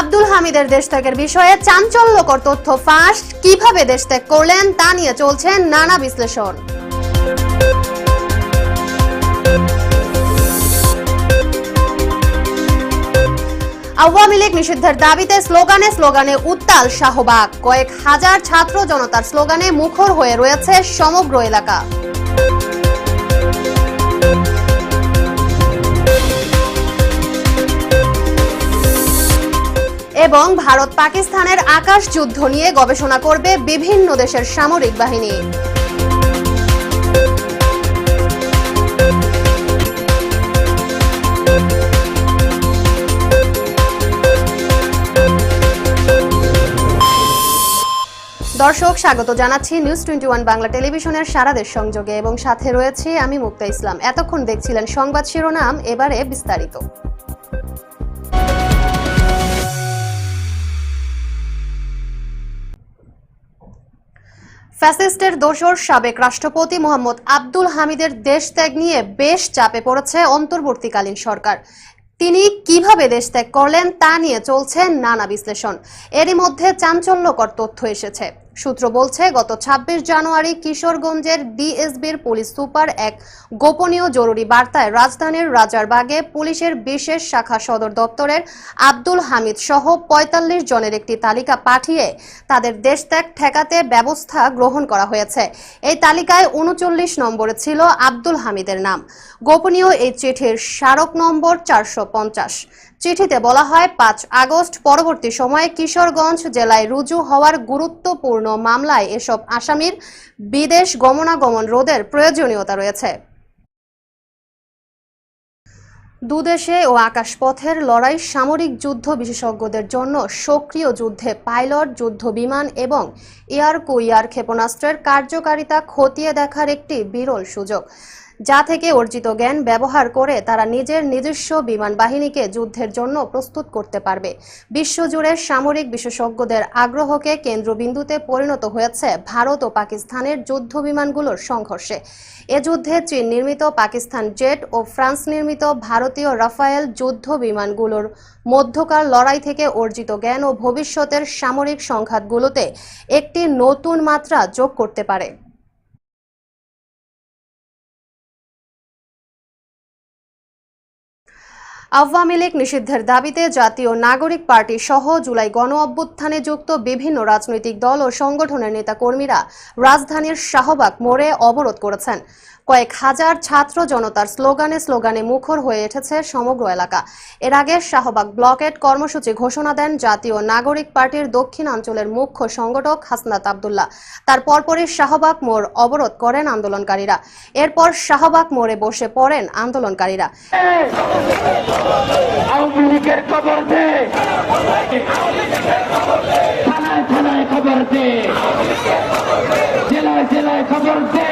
আব্দুল হামিদের দেশ ত্যাগের বিষয়ে চাঞ্চল্যকর তথ্য ফাঁস। কীভাবে দেশ ত্যাগ করলেন তা নিয়ে চলছে নানা বিশ্লেষণ। আওয়ামী লীগ নিষিদ্ধের দাবিতে স্লোগানে স্লোগানে উত্তাল শাহবাগ। কয়েক হাজার ছাত্র জনতার স্লোগানে মুখর হয়ে রয়েছে সমগ্র এলাকা। এবং ভারত পাকিস্তানের আকাশ যুদ্ধ নিয়ে গবেষণা করবে বিভিন্ন দেশের সামরিক বাহিনী। দর্শক, স্বাগত জানাচ্ছি নিউজ টোয়েন্টি ওয়ান বাংলা টেলিভিশনের সারা দেশ সংযোগে এবং সাথে রয়েছে আমি মুক্তা ইসলাম। এতক্ষণ দেখছিলেন সংবাদ শিরোনাম, এবারে বিস্তারিত। ফ্যাসিস্টের দোষর সাবেক রাষ্ট্রপতি মোহাম্মদ আব্দুল হামিদের দেশ ত্যাগ নিয়ে বেশ চাপে পড়েছে অন্তর্বর্তীকালীন সরকার। তিনি কীভাবে দেশ ত্যাগ করলেন তা নিয়ে চলছে নানা বিশ্লেষণ। এরই মধ্যে চাঞ্চল্যকর তথ্য এসেছে। সূত্র বলছে, গত ২৬ জানুয়ারি কিশোরগঞ্জের ডিএসবির পুলিশ সুপার এক গোপনীয় জরুরি বার্তায় রাজধানীর রাজারবাগে পুলিশের বিশেষ শাখা সদর দপ্তরের আব্দুল হামিদ সহ ৪৫ জনের একটি তালিকা পাঠিয়ে তাদের দেশত্যাগ ঠেকাতে ব্যবস্থা গ্রহণ করা হয়েছে। এই তালিকায় উনচল্লিশ নম্বরে ছিল আব্দুল হামিদের নাম। গোপনীয় এই চিঠির স্মারক নম্বর চারশো পঞ্চাশ। চিঠিতে বলা হয়, পাঁচ আগস্ট পরবর্তী সময়ে কিশোরগঞ্জ জেলায় রুজু হওয়ার গুরুত্বপূর্ণ মামলায় এসব আসামির বিদেশ গমনাগমন রোধের প্রয়োজনীয়তা রয়েছে। দুদেশে ও আকাশপথের লড়াই সামরিক যুদ্ধ বিশেষজ্ঞদের জন্য সক্রিয় যুদ্ধে পাইলট, যুদ্ধ বিমান এবং এয়ার কুইয়ার ক্ষেপণাস্ত্রের কার্যকারিতা খতিয়ে দেখার একটি বিরল সুযোগ। যা থেকে অর্জিত জ্ঞান ব্যবহার করে তারা নিজের নিজস্ব বিমান বাহিনীকে যুদ্ধের জন্য প্রস্তুত করতে পারবে। বিশ্বজুড়ে সামরিক বিশেষজ্ঞদের আগ্রহকে কেন্দ্রবিন্দুতে পরিণত হয়েছে ভারত ও পাকিস্তানের যুদ্ধ বিমানগুলোর সংঘর্ষে। এ যুদ্ধে চীন নির্মিত, পাকিস্তান জেট ও ফ্রান্স নির্মিত ভারতীয় রাফায়েল যুদ্ধ বিমানগুলোর মধ্যকার লড়াই থেকে অর্জিত জ্ঞান ও ভবিষ্যতের সামরিক সংঘাতগুলোতে একটি নতুন মাত্রা যোগ করতে পারে। আওয়ামী লীগ নিষিদ্ধের দাবিতে জাতীয় নাগরিক পার্টি সহ জুলাই গণ অভ্যুত্থানে যুক্ত বিভিন্ন রাজনৈতিক দল ও সংগঠনের নেতাকর্মীরা রাজধানীর শাহবাগ মোড়ে অবরোধ করেছেন। কয়েক হাজার ছাত্র জনতার স্লোগানে স্লোগানে মুখর হয়ে উঠেছে সমগ্র এলাকা। এর আগে শাহবাগ ব্লকেট কর্মসূচি ঘোষণা দেন জাতীয় নাগরিক পার্টির দক্ষিণাঞ্চলের মুখ্য সংগঠক হাসনাত আবদুল্লাহ। তার পরপরই শাহবাগ মোড় অবরোধ করেন আন্দোলনকারীরা। এরপর শাহবাগ মোড়ে বসে পড়েন আন্দোলনকারীরা। আওয়ামী লীগের দে। থানায় থানায় খবর দে। জেলায় জেলায় খবর দে।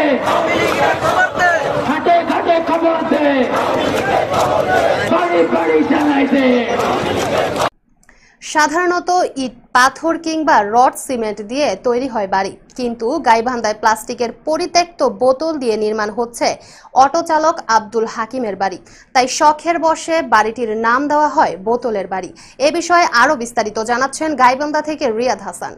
ঘাটে ঘাটে খবর দে। বাড়ি বাড়ি জানাই দে। সাধারণত ইট, পাথর কিংবা রড সিমেন্ট দিয়ে তৈরি হয় বাড়ি। কিন্তু গাইবান্ধায় প্লাস্টিকের পরিত্যক্ত বোতল দিয়ে নির্মাণ হচ্ছে অটো চালক আব্দুল হাকিমের বাড়ি। তাই শখের বসে বাড়িটির নাম দেওয়া হয় বোতলের বাড়ি। এ বিষয়ে আরও বিস্তারিত জানাচ্ছেন গাইবান্ধা থেকে রিয়াদ হাসান।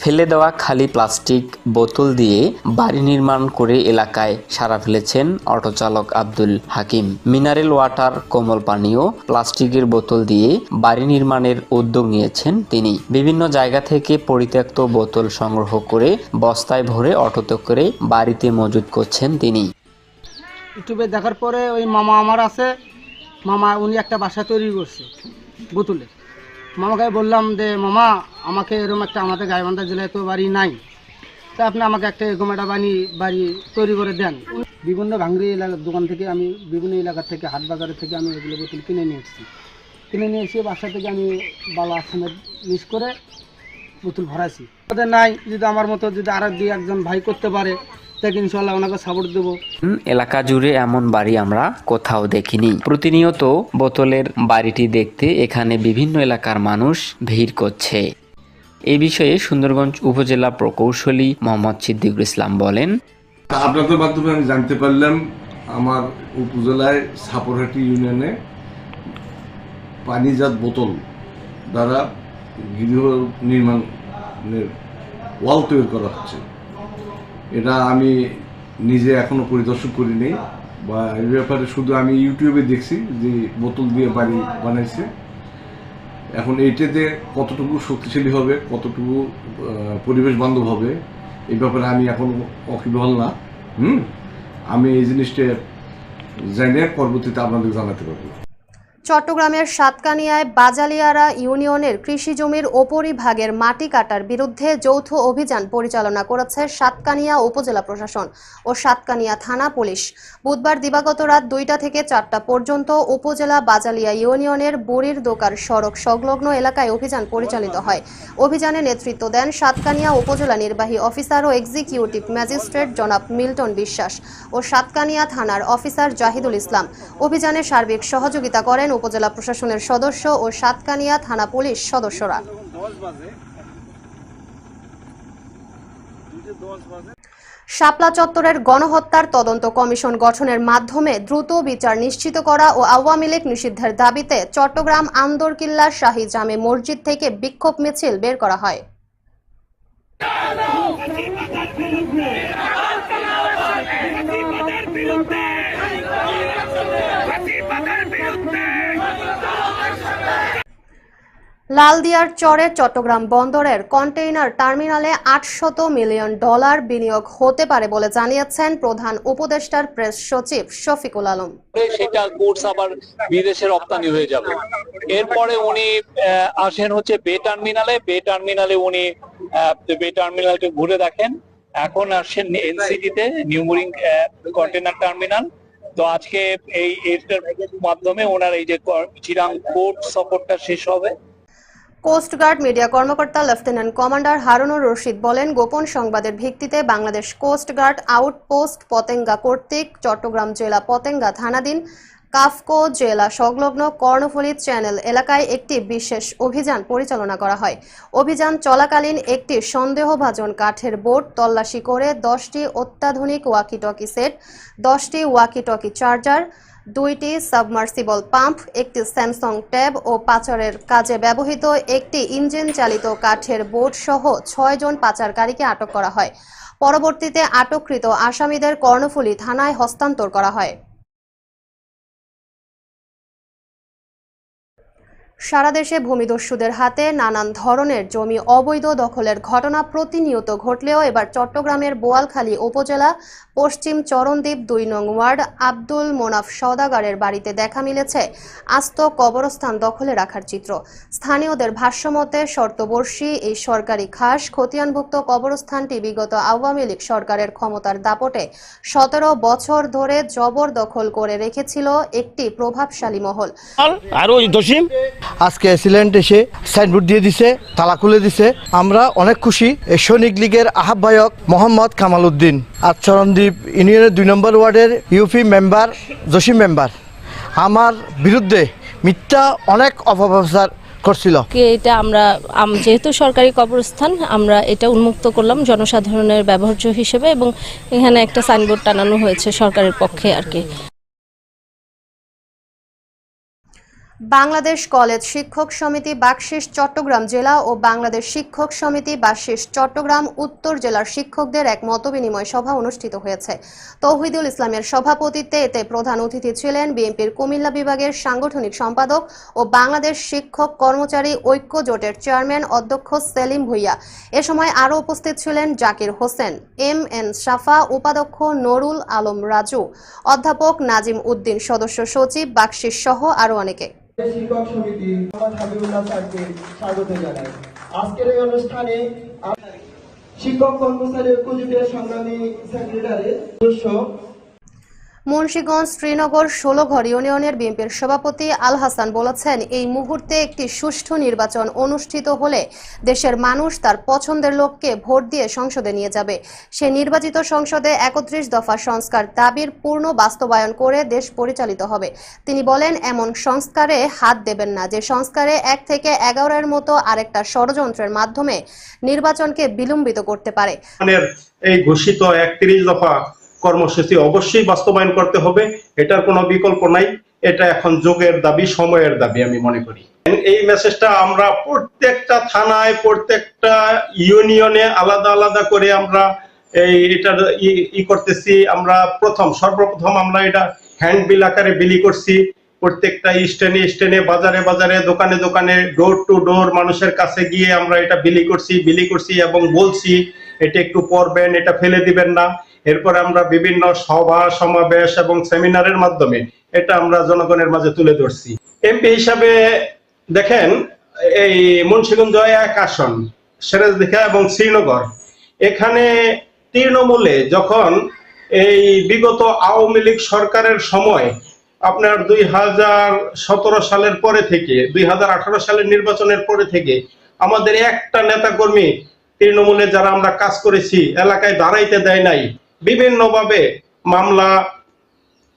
ফেলে দেওয়া খালি প্লাস্টিক বোতল দিয়ে বাড়ি নির্মাণ করে এলাকায় সারা ফেলেছেন অটোচালক আব্দুল হাকিম। মিনারেল ওয়াটার, কোমল পানীয়, প্লাস্টিকের বোতল দিয়ে বাড়ি নির্মাণের উদ্যোগ নিয়েছেন তিনি। বিভিন্ন জায়গা থেকে পরিত্যক্ত বোতল সংগ্রহ করে বস্তায় ভরে অটোতে করে বাড়িতে মজুত করছেন তিনি। ইউটিউবে দেখার পরে ওই মামা আমার আছে। মামা, উনি একটা বাসা তৈরি করছে বোতলের মামাকে বললাম যে, মামা, আমাকে এরকম একটা আমাদের গাইবান্ধা জেলায় তো বাড়ি নাই। তা আপনি আমাকে একটা এরকম একটা বাড়ি বাড়ি তৈরি করে দেন। বিভিন্ন ভাঙ্গরি এলাকার দোকান থেকে আমি, বিভিন্ন এলাকার থেকে, হাট বাজারের থেকে আমি এগুলো বোতল কিনে নিয়ে এসেছি। কিনে নিয়ে এসে বাসা থেকে আমি বালা সিমেন্ট মিক্স করে বোতল ভরাইছি। নাই, যদি আমার মতো যদি আর দুই একজন ভাই করতে পারে তাকে ইনশাল্লাহ ওনাকে সাপোর্ট দেবো। এলাকা জুড়ে এমন বাড়ি আমরা কোথাও দেখিনি। প্রতিনিয়ত বোতলের বাড়িটি দেখতে এখানে বিভিন্ন এলাকার মানুষ ভিড় করছে। এ বিষয়ে সুন্দরগঞ্জ উপজেলা প্রকৌশলী মোহাম্মদ সিদ্দিকুল ইসলাম বলেন আপনাদের মাধ্যমে আমি জানতে পারলাম আমার উপজেলায় সাপরহাটি ইউনিয়নে পানিজাত বোতল দ্বারা গৃহ নির্মাণের ওয়াল তৈরি করা হচ্ছে। এটা আমি নিজে এখনও পরিদর্শন করিনি। বা এই ব্যাপারে শুধু আমি ইউটিউবে দেখছি যে বোতল দিয়ে বাড়ি বানাইছে। এখন এইটাতে কতটুকু শক্তিশালী হবে, কতটুকু পরিবেশ বান্ধব হবে, এই ব্যাপারে আমি এখন অকিবহল না। হুম? আমি এই জিনিসটা জানিয়ে পরবর্তীতে আপনাদের জানাতে পারব। চট্টগ্রামের সাতকানিয়ায় বাজালিয়ারা ইউনিয়নের কৃষি জমির ওপরিভাগের মাটি কাটার বিরুদ্ধে যৌথ অভিযান পরিচালনা করেছে সাতকানিয়া উপজেলা প্রশাসন ও সাতকানিয়া থানা পুলিশ। বুধবার দিবাগত রাত দুইটা থেকে চারটা পর্যন্ত উপজেলা বাজালিয়া ইউনিয়নের বুড়ির দোকার সড়ক সংলগ্ন এলাকায় অভিযান পরিচালিত হয়। অভিযানে নেতৃত্ব দেন সাতকানিয়া উপজেলা নির্বাহী অফিসার ও এক্সিকিউটিভ ম্যাজিস্ট্রেট জনাব মিল্টন বিশ্বাস ও সাতকানিয়া থানার অফিসার জাহিদুল ইসলাম। অভিযানে সার্বিক সহযোগিতা করেন উপজেলা প্রশাসনের সদস্য ও সাতকানিয়া থানা পুলিশ সদস্যরা। শাপলা চত্বরের গণহত্যার তদন্ত কমিশন গঠনের মাধ্যমে দ্রুত বিচার নিশ্চিত করা ও আওয়ামী লীগ নিষিদ্ধের দাবিতে চট্টগ্রাম আন্দরকিল্লা শাহী জামে মসজিদ থেকে বিক্ষোভ মিছিল বের করা হয়। লালদিয়ার চরে চট্টগ্রাম বন্দরের কন্টেইনার টার্মিনালে আটশত মিলিয়ন ডলার বিনিয়োগ হতে পারে বলে জানিয়েছেন প্রধান উপদেষ্টার প্রেস সচিব শফিকুল আলম। সেটা কোর্স আবার বিদেশে রপ্তানি হয়ে যাবে। এরপরে উনি আসেন হচ্ছে বে টার্মিনালে। বে টার্মিনালে উনি বে টার্মিনালটা ঘুরে দেখেন। এখন আসছেন এনসিটি তে নিউমোরিং কন্টেনার টার্মিনাল। তো আজকে এই এটার মাধ্যমে ওনার এই যে চিরাং কোর্ট সফরটা শেষ হবে। কোস্টগার্ড মিডিয়া কর্মকর্তা লেফটেন্যান্ট কমান্ডার হারুনুর রশিদ বলেন, গোপন সংবাদের ভিত্তিতে বাংলাদেশ কোস্টগার্ড আউটপোস্ট পতেঙ্গা কর্তৃক চট্টগ্রাম জেলা পতেঙ্গা থানাধীন কাফকো জেলা সংলগ্ন কর্ণফুলী চ্যানেল এলাকায় একটি বিশেষ অভিযান পরিচালনা করা হয়। অভিযান চলাকালীন একটি সন্দেহভাজন কাঠের বোর্ড তল্লাশি করে দশটি অত্যাধুনিক ওয়াকিটকি সেট, দশটি ওয়াকিটকি চার্জার দুইটি সাবমার্সিবল পাম্প, একটি স্যামসং ট্যাব ও পাচারের কাজে ব্যবহৃত একটি ইঞ্জিন চালিত কাঠের বোট সহ ছয়জন পাচারকারীকে আটক করা হয়। পরবর্তীতে আটককৃত আসামিদের কর্ণফুলী থানায় হস্তান্তর করা হয়। সারা দেশে ভূমিদস্যুদের হাতে নানান ধরনের জমি অবৈধ দখলের ঘটনা প্রতিনিয়ত ঘটলেও এবার চট্টগ্রামের বোয়ালখালী উপজেলা পশ্চিম চরণদ্বীপ দুই নং ওয়ার্ড আব্দুল মোনাফ সওদাগারের বাড়িতে দেখা মিলেছে আস্ত কবরস্থান দখলে রাখার চিত্র। স্থানীয়দের ভাষ্যমতে, শর্তবর্ষী এই সরকারি খাস খতিয়ানভুক্ত কবরস্থানটি বিগত আওয়ামী লীগ সরকারের ক্ষমতার দাপটে সতেরো বছর ধরে জবরদখল করে রেখেছিল একটি প্রভাবশালী মহল। আজকে সিলেন্ট এসে সাইনবোর্ড দিয়ে দিছে, তালা খুলে দিছে। আমরা অনেক খুশি এই সৈনিক লীগের আহ্বায়ক মোহাম্মদ কামাল উদ্দিন। আর চরণদ্বীপ ইউনিয়নের দুই নম্বর ওয়ার্ডের ইউপি মেম্বার, জসিম মেম্বার। আমার বিরুদ্ধে মিথ্যা অনেক অপপ্রচার করছিল। এটা আমরা যেহেতু সরকারি কবরস্থান, আমরা এটা উন্মুক্ত করলাম জনসাধারণের ব্যবহার্য হিসেবে এবং এখানে একটা সাইনবোর্ড টানানো হয়েছে সরকারের পক্ষে আর কি। বাংলাদেশ কলেজ শিক্ষক সমিতি বাকশিস চট্টগ্রাম জেলা ও বাংলাদেশ শিক্ষক সমিতি বাকশিস চট্টগ্রাম উত্তর জেলার শিক্ষকদের এক মতবিনিময় সভা অনুষ্ঠিত হয়েছে। তৌহিদুল ইসলামের সভাপতিত্বে এতে প্রধান অতিথি ছিলেন বিএনপির কুমিল্লা বিভাগের সাংগঠনিক সম্পাদক ও বাংলাদেশ শিক্ষক কর্মচারী ঐক্য জোটের চেয়ারম্যান অধ্যক্ষ সেলিম ভুইয়া। এ সময় আরও উপস্থিত ছিলেন জাকির হোসেন, এম এন সাফা, উপাধ্যক্ষ নুরুল আলম রাজু, অধ্যাপক নাজিম উদ্দিন, সদস্য সচিব বাকশিস সহ আরও অনেকে। শিক্ষক সমিতি মোহাম্মদ হাবিবুল্লাহ স্যারকে স্বাগত জানাই। আজকের এই অনুষ্ঠানে শিক্ষক কর্মচারী জোটের সংগ্রামী সেক্রেটারি, সদস্য মুন্সিগঞ্জ শ্রীনগর ষোলঘর ইউনিয়নের বিএনপির সভাপতি আল হাসান বলেছেন, এই মুহূর্তে একটি সুষ্ঠু নির্বাচন অনুষ্ঠিত হলে দেশের মানুষ তার পছন্দের লোককে ভোট দিয়ে সংসদে নিয়ে যাবে। সে নির্বাচিত সংসদে একত্রিশ দফা সংস্কার দাবির পূর্ণ বাস্তবায়ন করে দেশ পরিচালিত হবে। তিনি বলেন, এমন সংস্কারে হাত দেবেন না, যে সংস্কারে এক থেকে এগারোর মতো আরেকটা ষড়যন্ত্রের মাধ্যমে নির্বাচনকে বিলম্বিত করতে পারে। এই ঘোষিত একত্রিশ দফা কর্মসূচি অবশ্যই বাস্তবায়ন করতে হবে, এটার কোনো বিকল্প নাই, এটা এখন যুগের দাবি, সময়ের দাবি আমি মনে করি। এই মেসেজটা আমরা প্রত্যেকটা থানায়, প্রত্যেকটা ইউনিয়নে আলাদা আলাদা করে আমরা এই এটার ই- করতেছি। আমরা প্রথম, সর্বপ্রথম আমরা এটা হ্যান্ড বিল আকারে বিলি করছি। প্রত্যেকটা স্টেনে স্টেনে, বাজারে বাজারে, দোকানে দোকানে ডোর টু ডোর মানুষের কাছে গিয়ে আমরা এটা বিলি করছি বিলি করছি এবং বলছি, এটা একটু পড়বেন এটা ফেলে দিবেন না। এরপর আমরা বিভিন্ন সভা, সমাবেশ এবং সেমিনারের মাধ্যমে এটা আমরা জনগণের মাঝে তুলে ধরছি। এমপি হিসাবে দেখেন, এই মুন্সিগঞ্জ এক আসন, সিরাজদিঘা এবং শ্রীনগর। এখানে তৃণমূলে যখন এই বিগত আওয়ামী লীগ সরকারের সময় আপনার দুই হাজার সতেরো সালের পরে থেকে, দুই হাজার আঠারো সালের নির্বাচনের পরে থেকে আমাদের একটা নেতাকর্মী তৃণমূলে যারা আমরা কাজ করেছি, এলাকায় দাঁড়াইতে দেয় নাই। বিভিন্নভাবে মামলা,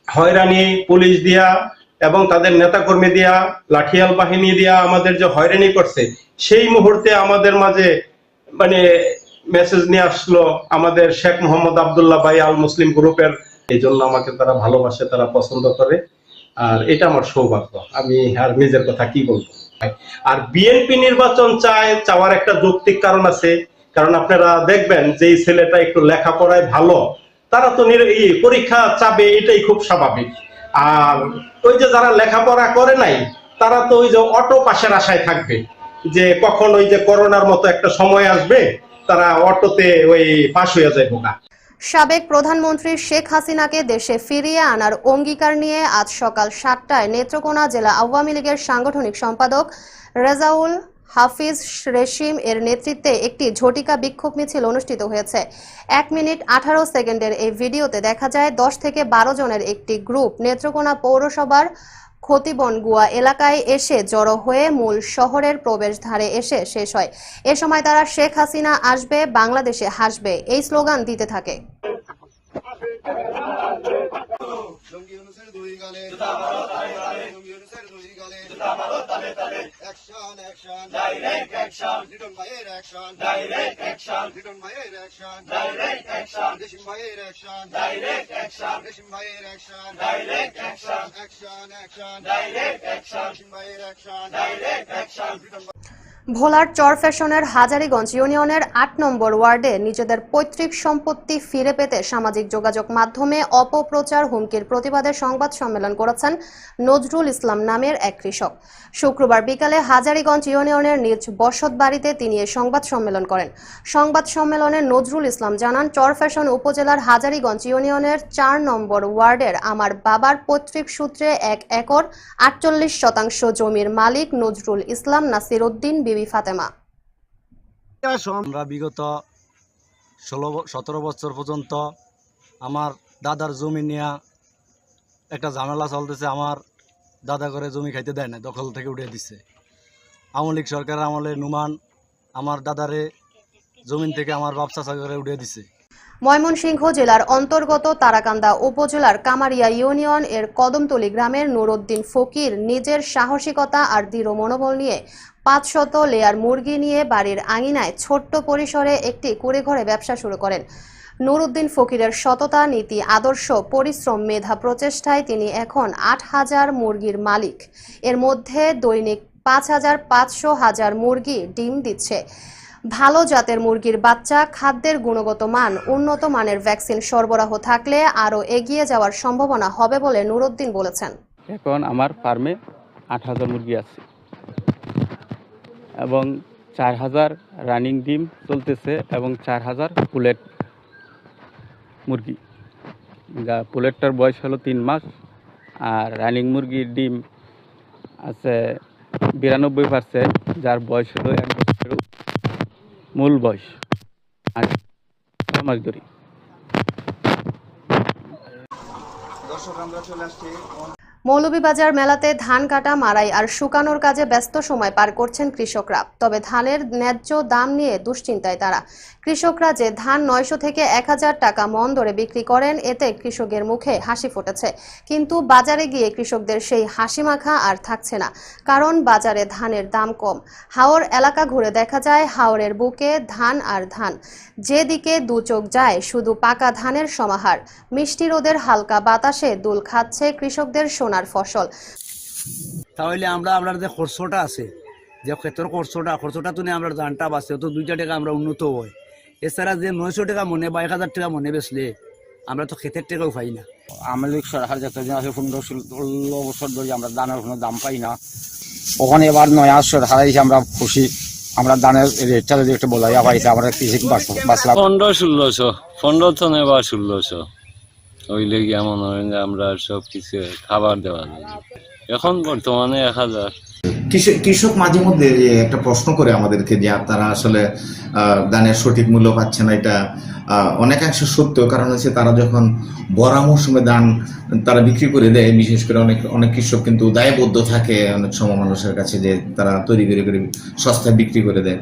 হয়রানি, পুলিশ দিয়া এবং তাদের নেতাকর্মী দিয়া, লাঠিয়াল বাহিনী দিয়া আমাদের যে হয়রানি করছে, সেই মুহূর্তে আমাদের মাঝে মানে মেসেজ নিয়ে আসলো আমাদের শেখ মোহাম্মদ আবদুল্লাহ ভাই আল মুসলিম গ্রুপের এই জন্য আমাকে তারা ভালোবাসে, তারা পছন্দ করে। আর এটা আমার সৌভাগ্য। আমি আর নিজের কথা কি বলব? আর বিএনপি নির্বাচন চায়, চাওয়ার একটা যৌক্তিক কারণ আছে। কারণ আপনারা দেখবেন যে ছেলেটা একটু লেখাপড়ায় ভালো, তারা তো পরীক্ষা চাবে এটাই খুব স্বাভাবিক। আর ওই যে যারা লেখাপড়া করে নাই, তারা তো ওই যে অটো পাশের আশায় থাকবে যে কখন ওই যে করোনার মতো একটা সময় আসবে, তারা অটোতে ওই পাশ হয়ে যাইব না সাবেক প্রধানমন্ত্রী শেখ হাসিনাকে দেশে ফিরিয়ে আনার অঙ্গীকার নিয়ে আজ সকাল সাতটায় নেত্রকোনা জেলা আওয়ামী লীগের সাংগঠনিক সম্পাদক রেজাউল হাফিজ রেশিম এর নেতৃত্বে একটি ঝটিকা বিক্ষোভ মিছিল অনুষ্ঠিত হয়েছে। এক মিনিট আঠারো সেকেন্ডের এই ভিডিওতে দেখা যায় দশ থেকে বারো জনের একটি গ্রুপ নেত্রকোনা পৌরসভার ক্ষতিবন গুয়া এলাকায় এসে জড়ো হয়ে মূল শহরের প্রবেশদ্বারে এসে শেষ হয়। এ সময় তারা শেখ হাসিনা আসবে, বাংলাদেশে হাসবে, এই স্লোগান দিতে থাকে। জঙ্গি অনুসারে দুই গালে জঙ্গি অনুসারে দুই গালে action action direct action Liton ভাইয়ের অ্যাকশন ডাইরেক্ট অ্যাকশন লিটন ভাইয়ের অ্যাকশন ডাইরেক্ট অ্যাকশন রেশিম ভাইয়ের অ্যাকশন ডাইরেক্ট অ্যাকশন রেশিম ভাইয়ের action direct action action action direct action Reshim ভাইয়ের অ্যাকশন ডাইরেক্ট অ্যাকশন লিটন ভোলার চরফ্যাশনের হাজারীগঞ্জ ইউনিয়নের আট নম্বর ওয়ার্ডে নিজেদের পৈতৃক সম্পত্তি ফিরে পেতে সামাজিক যোগাযোগ মাধ্যমে অপপ্রচার হুমকির প্রতিবাদে সংবাদ সম্মেলন করেছেন নজরুল ইসলাম নামের এক কৃষক। শুক্রবার বিকালে হাজারীগঞ্জ ইউনিয়নের নিজ বসত বাড়িতে তিনি এই সংবাদ সম্মেলন করেন। সংবাদ সম্মেলনে নজরুল ইসলাম জানান চরফ্যাশন উপজেলার হাজারীগঞ্জ ইউনিয়নের চার নম্বর ওয়ার্ডের আমার বাবার পৈতৃক সূত্রে এক একর আটচল্লিশ শতাংশ জমির মালিক নজরুল ইসলাম নাসির উদ্দিন বিবি ফাতেমা। আমরা বিগত ষোলো সতেরো বছর পর্যন্ত আমার দাদার জমি নিয়ে একটা ঝামেলা চলতেছে আমার দাদা করে জমি খাইতে দেয় না দখল থেকে উঠে দিচ্ছে আওয়ামী লীগ সরকারের আমলে নুমান আমার দাদারে জমিন থেকে আমার বাপ চাচা করে উঠে দিছে। ময়মনসিংহ জেলার অন্তর্গত তারাকান্দা উপজেলার কামারিয়া ইউনিয়ন এর কদমতলী গ্রামের নুরুদ্দিন ফকির নিজের সাহসিকতা আর দৃঢ় মনোবল নিয়ে পাঁচশত লেয়ার মুরগি নিয়ে বাড়ির আঙিনায় ছোট্ট পরিসরে একটি কুড়েঘরে ব্যবসা শুরু করেন। নুরুদ্দিন ফকিরের সততা, নীতি, আদর্শ, পরিশ্রম, মেধা প্রচেষ্টায় তিনি এখন আট হাজার মুরগির মালিক। এর মধ্যে দৈনিক পাঁচ হাজার পাঁচশো হাজার মুরগি ডিম দিচ্ছে। ভালো জাতের মুরগির বাচ্চা, খাদ্যের গুণগত মান, উন্নত মানের ভ্যাকসিন সরবরাহ থাকলে আরও এগিয়ে যাওয়ার সম্ভাবনা হবে বলে নুরুদ্দিন বলেছেন। এখন আমার ফার্মে আট হাজার মুরগি আছে। এবং চার হাজার রানিং ডিম চলতেছে এবং চার হাজার পুলেট মুরগি। যা পুলেটটার বয়স হলো তিন মাস, আর রানিং মুরগির ডিম আছে বিরানব্বই পার্সেন্ট, যার বয়স হলো এক বছরের মূল বয়স। আর মাস ধরে মৌলভীবাজার মেলাতে ধান কাটা মারাই আর শুকানোর কাজে ব্যস্ত সময় পার করছেন কৃষকরা। তবে ধানের ন্যায্য দাম নিয়ে দুশ্চিন্তায় তারা। কৃষকরা যে ধান নয়শো থেকে এক হাজার টাকা মন দরে বিক্রি করেন, এতে কৃষকের মুখে হাসি ফুটেছে। কিন্তু বাজারে গিয়ে কৃষকদের সেই হাসি মাখা আর থাকছে না, কারণ বাজারে ধানের দাম কম। হাওর এলাকা ঘুরে দেখা যায়, হাওরের বুকে ধান আর ধান। যেদিকে দু চোখ যায়, শুধু পাকা ধানের সমাহার। মিষ্টি রোদের হালকা বাতাসে দুল খাচ্ছে কৃষকদের সোনার ফসল। তাহলে আমরা আমরা যে খরচটা আছে যে ক্ষেত্রের খরচটা খরচটা তো নিয়ে আমরা ধানটা বাঁচে তো দুইটা টাকা আমরা উন্নত হয়। এছাড়া যে নয়শো টাকা মনে বা এক হাজার টাকা মনে বেচলে আমরা তো ক্ষেতের টাকাও পাই না। আমাদের সরকার যতদিন আছে পনেরো ষোলো বছর ধরে আমরা দানের কোনো দাম পাই না ওখানে এবার নয়া সরকার এসে আমরা খুশি। আমরা দানের রেটটা যদি একটু বলাইয়া পাইছে আমরা কৃষি বাঁচলাম। পনেরো ষোলোশো পনেরো তো নেবা ষোলোশো। ওই লেগে এমন হয় যে আমরা সব কিছু খাবার দেওয়া যায় এখন বর্তমানে এক হাজার। কৃষক মাঝে মধ্যে একটা প্রশ্ন করে আমাদেরকে যে তারা আসলে ধানের সঠিক মূল্য পাচ্ছে না, এটা অনেকাংশে সত্য। কারণ হচ্ছে তারা যখন বড়া মৌসুমে ধান তারা বিক্রি করে দেয়, বিশেষ করে অনেক অনেক কৃষক কিন্তু দায়বদ্ধ থাকে অনেক সময় মানুষের কাছে যে তারা তৈরি করে করে সস্তায় বিক্রি করে দেয়।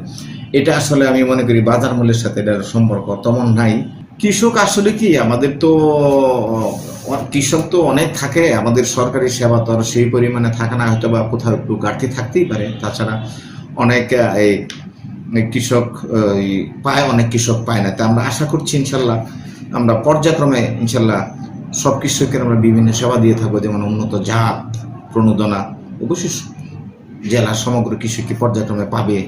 এটা আসলে আমি মনে করি বাজার মূল্যের সাথে এটার সম্পর্ক তেমন নাই। কৃষক আসলে কি? আমাদের তো কৃষক তো অনেক থাকে, আমাদের সরকারি সেবা তো আর সেই পরিমাণে থাকে না হয়তো বা কোথাও একটু ঘাটতি থাকতেই পারে। তাছাড়া অনেক এই কৃষক পায়, অনেক কৃষক পায় না। তা আমরা আশা করছি ইনশাল্লাহ, আমরা পর্যায়ক্রমে ইনশাল্লাহ সব কৃষকের আমরা বিভিন্ন সেবা দিয়ে থাকব, যেমন উন্নত জাত প্রণোদনা, অবশ্যই জেলার সমগ্র কৃষককে পর্যায়ক্রমে পাবে।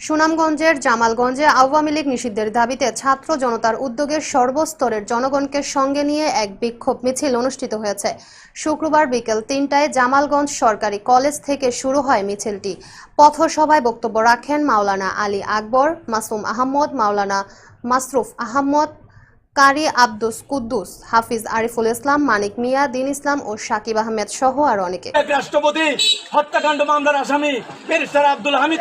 সুনামগঞ্জের জামালগঞ্জে আওয়ামী লীগ নিষিদ্ধের দাবিতে ছাত্র জনতার উদ্যোগে সর্বস্তরের জনগণকে সঙ্গে নিয়ে এক বিক্ষোভ মিছিল অনুষ্ঠিত হয়েছে। শুক্রবার বিকেল তিনটায় জামালগঞ্জ সরকারি কলেজ থেকে শুরু হয় মিছিলটি। পথসভায় বক্তব্য রাখেন মাওলানা আলী আকবর, মাসুম আহমদ, মাওলানা মাসরুফ আহমদ কারি আব্দুস কুদ্দুস হাফিজ আরিফুল ইসলাম মানিক মিয়া দিন ইসলাম ও সাকিব আহমেদ সহ আর অনেকে। রাষ্ট্রপতি হত্যাকাণ্ড মামলার আসামি আব্দুল হামিদ।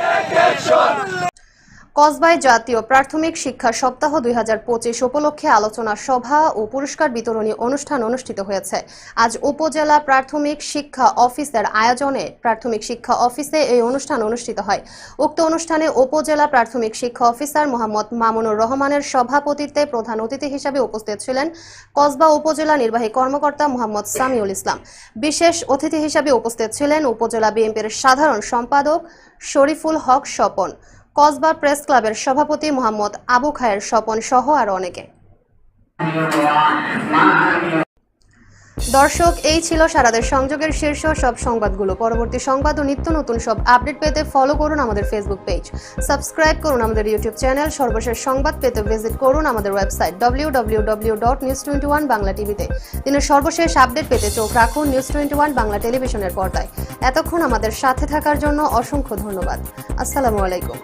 কসবায় জাতীয় প্রাথমিক শিক্ষা সপ্তাহ দুই হাজার পঁচিশ উপলক্ষে আলোচনা সভা ও পুরস্কার বিতরণী অনুষ্ঠান অনুষ্ঠিত হয়েছে। আজ উপজেলা প্রাথমিক শিক্ষা অফিসের আয়োজনে প্রাথমিক শিক্ষা অফিসে এই অনুষ্ঠান অনুষ্ঠিত হয়। উক্ত অনুষ্ঠানে উপজেলা প্রাথমিক শিক্ষা অফিসার মোহাম্মদ মামুনুর রহমানের সভাপতিত্বে প্রধান অতিথি হিসাবে উপস্থিত ছিলেন কসবা উপজেলা নির্বাহী কর্মকর্তা মোহাম্মদ সামিউল ইসলাম। বিশেষ অতিথি হিসাবে উপস্থিত ছিলেন উপজেলা বিএনপির সাধারণ সম্পাদক শরীফুল হক স্বপন। কসবা প্রেস ক্লাবের সভাপতি মোহাম্মদ আবু খায়ের স্বপন সহ আর অনেকে। দর্শক, এই ছিল সারাদের সংযোগের শীর্ষ সব সংবাদগুলো। পরবর্তী সংবাদ ও নিত্য নতুন সব আপডেট পেতে ফলো করুন আমাদের ফেসবুক পেজ সাবস্ক্রাইব করুন আমাদের ইউটিউব চ্যানেল সর্বশেষ সংবাদ পেতে ভিজিট করুন আমাদের website W W W dot news twenty one Bangla টিভিতে দিনের সর্বশেষ আপডেট পেতে চোখ রাখুন নিউজ টোয়েন্টি ওয়ান বাংলা টেলিভিশনের পর্দায়। এতক্ষণ আমাদের সাথে থাকার জন্য অসংখ্য ধন্যবাদ। আসসালামু আলাইকুম।